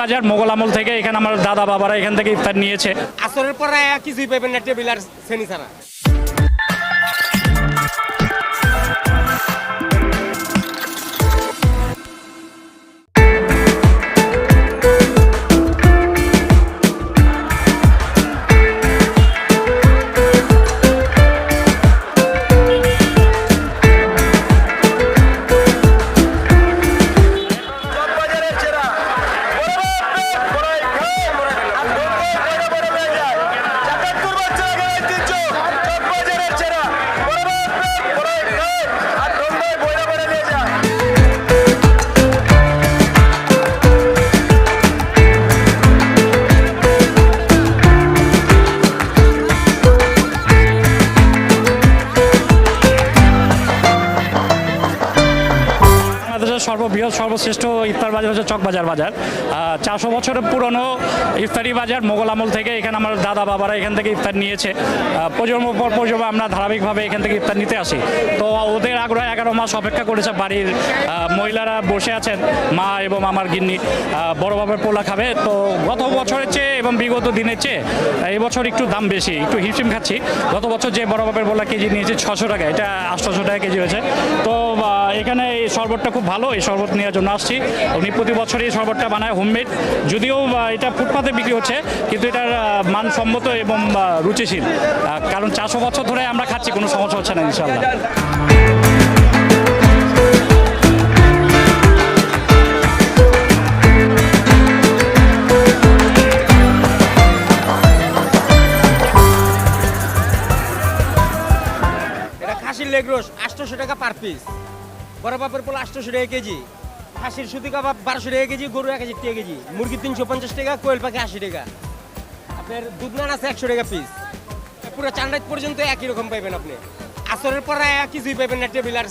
বাজার, মোগল আমল থেকে এখানে আমার দাদা বাবারা এখান থেকে ইফতার নিয়েছে। আসরের পরে কিছুই পাবেন না টেবিল আর শ্রেণি ছাড়া। সর্ববৃহৎ, সর্বশ্রেষ্ঠ ইফতার বাজার হচ্ছে চকবাজার বাজার চারশো বছরের পুরনো ইফতারি বাজার মোগল আমল থেকে এখানে আমার দাদা বাবারা এখান থেকে ইফতার নিয়েছে। প্রজন্ম পর প্রজন্ম আমরা ধারাবাহিকভাবে এখান থেকে ইফতার নিতে আসি। তো ওদের আগ্রহ এগারো মাস অপেক্ষা করেছে বাড়ির মহিলারা বসে আছেন, মা এবং আমার গিন্নি। বড়োভাবে পোলা খাবে। তো গত বছরের চেয়ে এবং বিগত দিনের চেয়ে এবছর একটু দাম বেশি, একটু হিমশিম খাচ্ছি। গত বছর যে বড় বাবার পোলা কেজি নিয়েছে ছশো টাকা, এটা আটশোশো টাকা কেজি হয়েছে। তো এখানে এই শরবতটা খুব ভালো, এই শরবত নেওয়ার জন্য আসছি। উনি প্রতি বছরই এই শরবতটা বানায় হোমমেড যদিও এটা ফুটপাতে বিক্রি হচ্ছে, কিন্তু এটার মানসম্মত এবং রুচিশীল। কারণ চারশো বছর ধরে আমরা খাচ্ছি, কোনো সমস্যা হচ্ছে না, ইনশাল্লাহ। খাসির লেগ রোস আটশোশো টাকা পার পিস বড় বাপের পোলা আটশোশো টাকা কেজি। খাসির সুতি কাবাব বারোশো টাকা কেজি, গরু এক হাজার টাকা কেজি। মুরগি তিনশো পঞ্চাশ টাকা, কোয়েল পাখি আশি টাকা। আপনার দুধ নান আছে একশো টাকা পিস পুরো চান্ডাইত পর্যন্ত একই রকম পাইবেন আপনি। আসরের পরে কিছুই পাইবেন না, টেবিল আর